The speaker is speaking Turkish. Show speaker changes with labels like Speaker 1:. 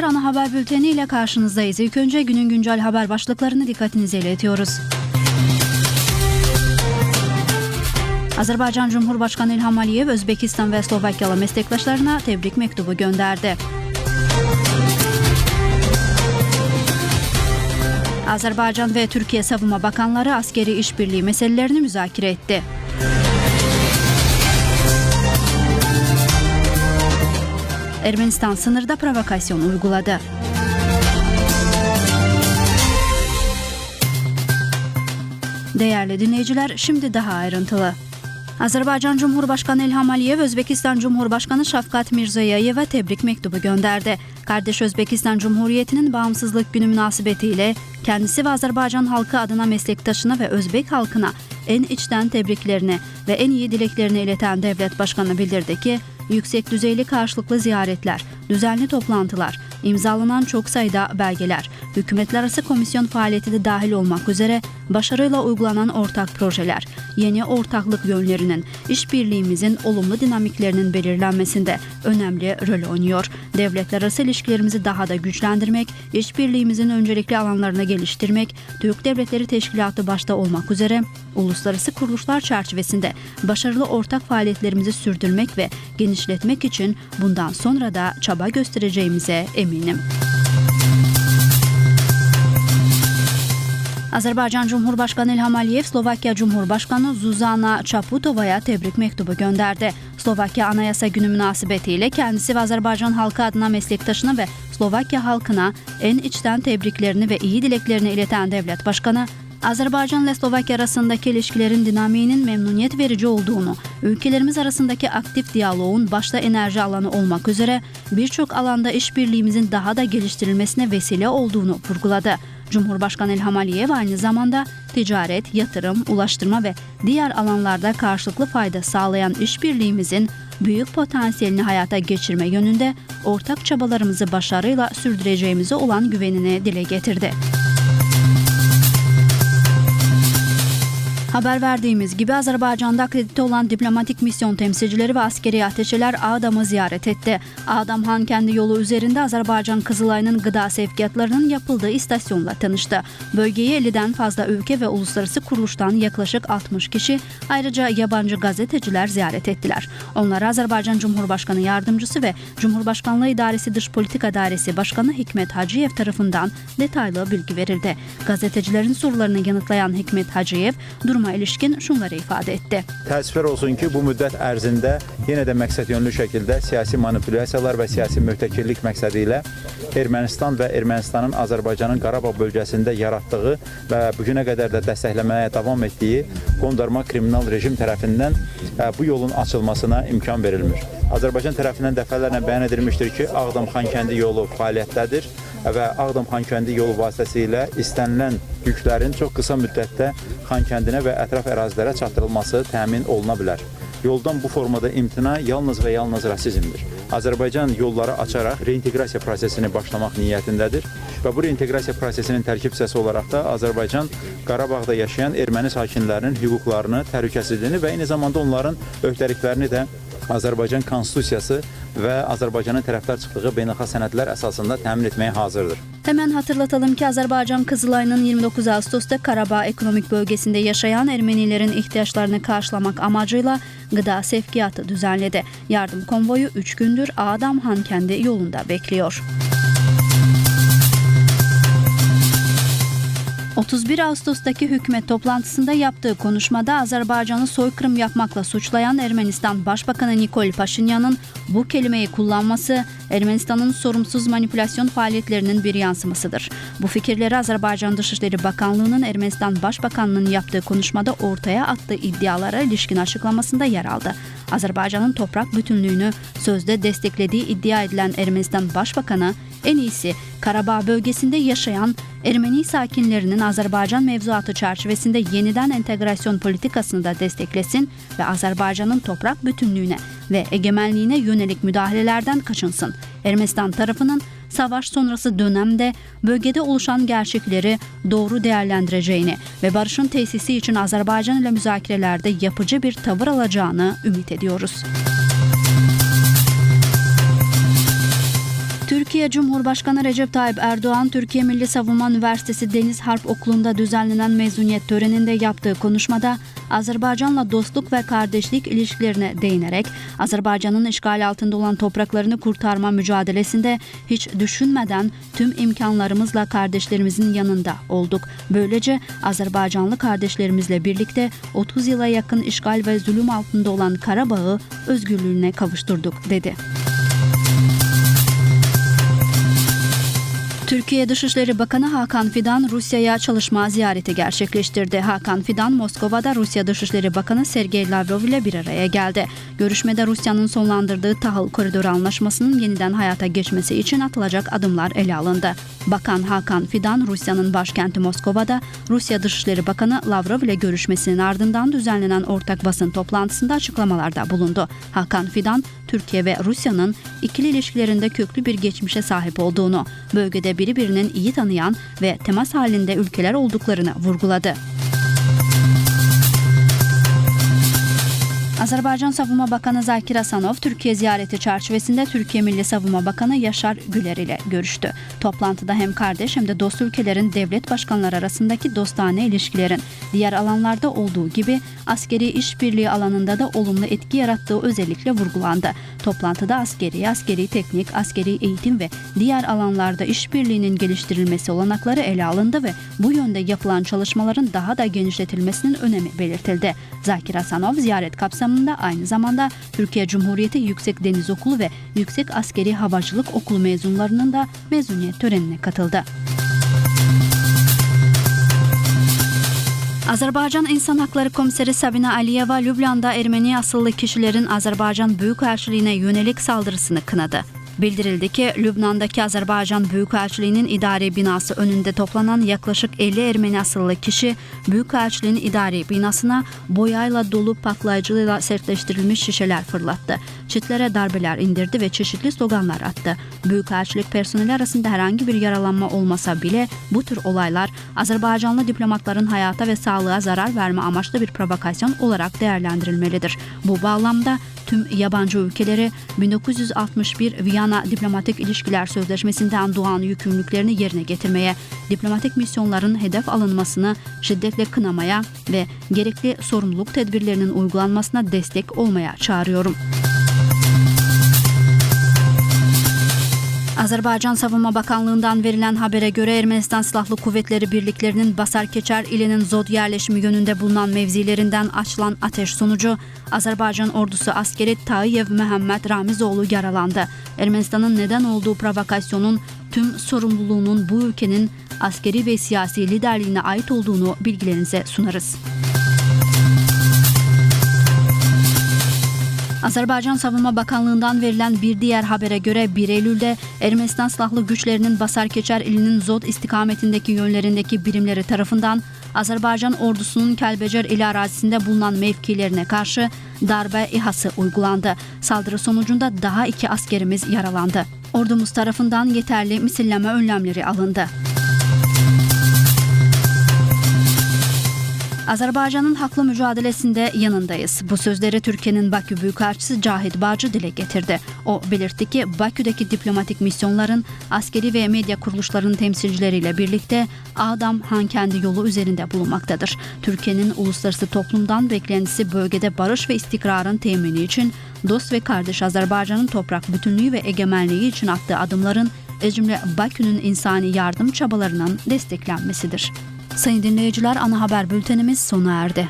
Speaker 1: izleyiciler ana haber bülteni ile karşınızdayız. İlk önce günün güncel haber başlıklarını dikkatinize iletiyoruz. Azerbaycan Cumhurbaşkanı İlham Aliyev Özbekistan ve Slovakyalı meslektaşlarına tebrik mektubu gönderdi. Azerbaycan ve Türkiye Savunma Bakanları askeri işbirliği meselelerini müzakere etti. Ermenistan sınırda provokasyon uyguladı. Değerli dinleyiciler, şimdi daha ayrıntılı. Azerbaycan Cumhurbaşkanı İlham Aliyev Özbekistan Cumhurbaşkanı Şafkat Mirzayev'e tebrik mektubu gönderdi. Kardeş Özbekistan Cumhuriyeti'nin bağımsızlık günü münasebetiyle kendisi ve Azerbaycan halkı adına meslektaşına ve Özbek halkına en içten tebriklerini ve en iyi dileklerini ileten devlet başkanı bildirdi ki yüksek düzeyli karşılıklı ziyaretler, düzenli toplantılar, imzalanan çok sayıda belgeler, hükümetler arası komisyon faaliyeti de dahil olmak üzere başarıyla uygulanan ortak projeler, yeni ortaklık yönlerinin, işbirliğimizin olumlu dinamiklerinin belirlenmesinde önemli rol oynuyor. Devletler arası ilişkilerimizi daha da güçlendirmek, işbirliğimizin öncelikli alanlarını geliştirmek, Türk Devletleri Teşkilatı başta olmak üzere uluslararası kuruluşlar çerçevesinde başarılı ortak faaliyetlerimizi sürdürmek ve genişletmek için bundan sonra da çaba göstereceğimize eminim. Azerbaycan Cumhurbaşkanı İlham Aliyev, Slovakya Cumhurbaşkanı Zuzana Çaputova'ya tebrik mektubu gönderdi. Slovakya Anayasa Günü münasebetiyle kendisi ve Azerbaycan halkı adına meslektaşına ve Slovakya halkına en içten tebriklerini ve iyi dileklerini ileten devlet başkanı, Azerbaycan ile Slovakya arasındaki ilişkilerin dinamiğinin memnuniyet verici olduğunu, ülkelerimiz arasındaki aktif diyaloğun başta enerji alanı olmak üzere birçok alanda işbirliğimizin daha da geliştirilmesine vesile olduğunu vurguladı. Cumhurbaşkanı İlham Aliyev aynı zamanda ticaret, yatırım, ulaştırma ve diğer alanlarda karşılıklı fayda sağlayan işbirliğimizin büyük potansiyelini hayata geçirme yönünde ortak çabalarımızı başarıyla sürdüreceğimize olan güvenini dile getirdi. Haber verdiğimiz gibi Azerbaycan'da akredite olan diplomatik misyon temsilcileri ve askeri ateşeler Ağdam'ı ziyaret etti. Ağdam Han kendi yolu üzerinde Azerbaycan Kızılay'ın gıda sevkiyatlarının yapıldığı istasyonla tanıştı. Bölgeye 50'den fazla ülke ve uluslararası kuruluştan yaklaşık 60 kişi ayrıca yabancı gazeteciler ziyaret ettiler. Onlara Azerbaycan Cumhurbaşkanı Yardımcısı ve Cumhurbaşkanlığı İdaresi Dış Politika Dairesi Başkanı Hikmet Hacıyev tarafından detaylı bilgi verildi. Gazetecilerin sorularını yanıtlayan Hikmet Hacıyev durum duruma ilişkin şunları ifade etti.
Speaker 2: Təəssüflər olsun ki, bu müddət ərzində yenə də məqsədyönlü şəkildə siyasi manipulyasiyalar və siyasi möhtəkirlik məqsədi ilə Ermənistan və Ermənistanın Azərbaycanın Qarabağ bölgəsində yaratdığı və bu günə qədər də dəstəkləməyə davam etdiyi qondarma kriminal rejim tərəfindən ə, bu yolun açılmasına imkan verilmir. Azərbaycan tərəfindən dəfələrlə bəyan edilmişdir ki, Ağdam-Xankəndi yolu fəaliyyətdədir və Ağdam-Xankəndi yolu vasitəsilə istənilən yüklərin çox qısa müddətdə Xankəndinə və ətraf ərazilərə çatdırılması təmin oluna bilər. Yoldan bu formada imtina yalnız və yalnız rasizmdir. Azərbaycan yolları açaraq reinteqrasiya prosesini başlamaq niyyətindədir və bu reinteqrasiya prosesinin tərkib hissəsi olaraq da Azərbaycan Qarabağda yaşayan erməni sakinlərinin hüquqlarını, təhlükəsizliyini və eyni zamanda onların öhdəliklərini də Azərbaycan Konstitusiyası və Azərbaycanın tərəfdar çıxdığı beynəlxalq sənədlər əsasında təmin etməyə hazırdır.
Speaker 1: Hemen hatırlatalım ki Azerbaycan Kızılay'ın 29 Ağustos'ta Karabağ ekonomik bölgesinde yaşayan Ermenilerin ihtiyaçlarını karşılamak amacıyla gıda sevkiyatı düzenledi. Yardım konvoyu 3 gündür Ağdam kendi yolunda bekliyor. 31 Ağustos'taki hükümet toplantısında yaptığı konuşmada Azerbaycan'ı soykırım yapmakla suçlayan Ermenistan Başbakanı Nikol Paşinyan'ın bu kelimeyi kullanması Ermenistan'ın sorumsuz manipülasyon faaliyetlerinin bir yansımasıdır. Bu fikirleri Azerbaycan Dışişleri Bakanlığı'nın Ermenistan Başbakanlığı'nın yaptığı konuşmada ortaya attığı iddialara ilişkin açıklamasında yer aldı. Azerbaycan'ın toprak bütünlüğünü sözde desteklediği iddia edilen Ermenistan Başbakanı en iyisi Karabağ bölgesinde yaşayan Ermeni sakinlerinin Azerbaycan mevzuatı çerçevesinde yeniden entegrasyon politikasını da desteklesin ve Azerbaycan'ın toprak bütünlüğüne ve egemenliğine yönelik müdahalelerden kaçınsın. Ermenistan tarafının savaş sonrası dönemde bölgede oluşan gerçekleri doğru değerlendireceğini ve barışın tesisi için Azerbaycan ile müzakerelerde yapıcı bir tavır alacağını ümit ediyoruz. Türkiye Cumhurbaşkanı Recep Tayyip Erdoğan, Türkiye Milli Savunma Üniversitesi Deniz Harp Okulu'nda düzenlenen mezuniyet töreninde yaptığı konuşmada Azerbaycan'la dostluk ve kardeşlik ilişkilerine değinerek Azerbaycan'ın işgal altında olan topraklarını kurtarma mücadelesinde hiç düşünmeden tüm imkanlarımızla kardeşlerimizin yanında olduk. Böylece Azerbaycanlı kardeşlerimizle birlikte 30 yıla yakın işgal ve zulüm altında olan Karabağ'ı özgürlüğüne kavuşturduk dedi. Türkiye Dışişleri Bakanı Hakan Fidan Rusya'ya çalışma ziyareti gerçekleştirdi. Hakan Fidan Moskova'da Rusya Dışişleri Bakanı Sergey Lavrov ile bir araya geldi. Görüşmede Rusya'nın sonlandırdığı tahıl koridoru anlaşmasının yeniden hayata geçmesi için atılacak adımlar ele alındı. Bakan Hakan Fidan Rusya'nın başkenti Moskova'da Rusya Dışişleri Bakanı Lavrov ile görüşmesinin ardından düzenlenen ortak basın toplantısında açıklamalarda bulundu. Hakan Fidan Türkiye ve Rusya'nın ikili ilişkilerinde köklü bir geçmişe sahip olduğunu, bölgede birbirinin iyi tanıyan ve temas halinde ülkeler olduklarını vurguladı. Azerbaycan Savunma Bakanı Zakir Asanov, Türkiye ziyareti çerçevesinde Türkiye Milli Savunma Bakanı Yaşar Güler ile görüştü. Toplantıda hem kardeş hem de dost ülkelerin devlet başkanları arasındaki dostane ilişkilerin diğer alanlarda olduğu gibi askeri işbirliği alanında da olumlu etki yarattığı özellikle vurgulandı. Toplantıda askeri, askeri teknik, askeri eğitim ve diğer alanlarda işbirliğinin geliştirilmesi olanakları ele alındı ve bu yönde yapılan çalışmaların daha da genişletilmesinin önemi belirtildi. Zakir Asanov ziyaret kapsamında aynı zamanda Türkiye Cumhuriyeti Yüksek Deniz Okulu ve Yüksek Askeri Havacılık Okulu mezunlarının da mezuniyet törenine katıldı. Azerbaycan İnsan Hakları Komiseri Sabine Aliyeva Lübnan'da Ermeni asıllı kişilerin Azerbaycan Büyükelçiliğine yönelik saldırısını kınadı. Bildirildi ki Lübnan'daki Azerbaycan Büyükelçiliğinin idari binası önünde toplanan yaklaşık 50 Ermeni asıllı kişi Büyükelçiliğin idari binasına boyayla dolu patlayıcıyla sertleştirilmiş şişeler fırlattı. Çitlere darbeler indirdi ve çeşitli sloganlar attı. Büyükelçilik personeli arasında herhangi bir yaralanma olmasa bile bu tür olaylar Azerbaycanlı diplomatların hayata ve sağlığa zarar verme amaçlı bir provokasyon olarak değerlendirilmelidir. Bu bağlamda tüm yabancı ülkeleri 1961 Viyana Diplomatik İlişkiler Sözleşmesi'nden doğan yükümlülüklerini yerine getirmeye, diplomatik misyonların hedef alınmasını şiddetle kınamaya ve gerekli sorumluluk tedbirlerinin uygulanmasına destek olmaya çağırıyorum. Azerbaycan Savunma Bakanlığı'ndan verilen habere göre Ermenistan Silahlı Kuvvetleri birliklerinin Basarkeçer ilinin Zod yerleşimi yönünde bulunan mevzilerinden açılan ateş sonucu Azerbaycan ordusu askeri Tayiyev Mehmet Ramizoğlu yaralandı. Ermenistan'ın neden olduğu provokasyonun tüm sorumluluğunun bu ülkenin askeri ve siyasi liderliğine ait olduğunu bilgilerinize sunarız. Azerbaycan Savunma Bakanlığı'ndan verilen bir diğer habere göre 1 Eylül'de Ermenistan Silahlı Güçlerinin Basarkeçer ilinin Zod istikametindeki yönlerindeki birimleri tarafından Azerbaycan ordusunun Kelbecer ili arazisinde bulunan mevkilerine karşı darbe İHA'sı uygulandı. Saldırı sonucunda daha iki askerimiz yaralandı. Ordumuz tarafından yeterli misilleme önlemleri alındı. Azerbaycan'ın haklı mücadelesinde yanındayız. Bu sözleri Türkiye'nin Bakü Büyükelçisi Cahit Bağcı dile getirdi. O belirtti ki Bakü'deki diplomatik misyonların askeri ve medya kuruluşlarının temsilcileriyle birlikte Adam Hankendi yolu üzerinde bulunmaktadır. Türkiye'nin uluslararası toplumdan beklentisi bölgede barış ve istikrarın temini için dost ve kardeş Azerbaycan'ın toprak bütünlüğü ve egemenliği için attığı adımların e cümle Bakü'nün insani yardım çabalarının desteklenmesidir. Sayın dinleyiciler ana haber bültenimiz sona erdi.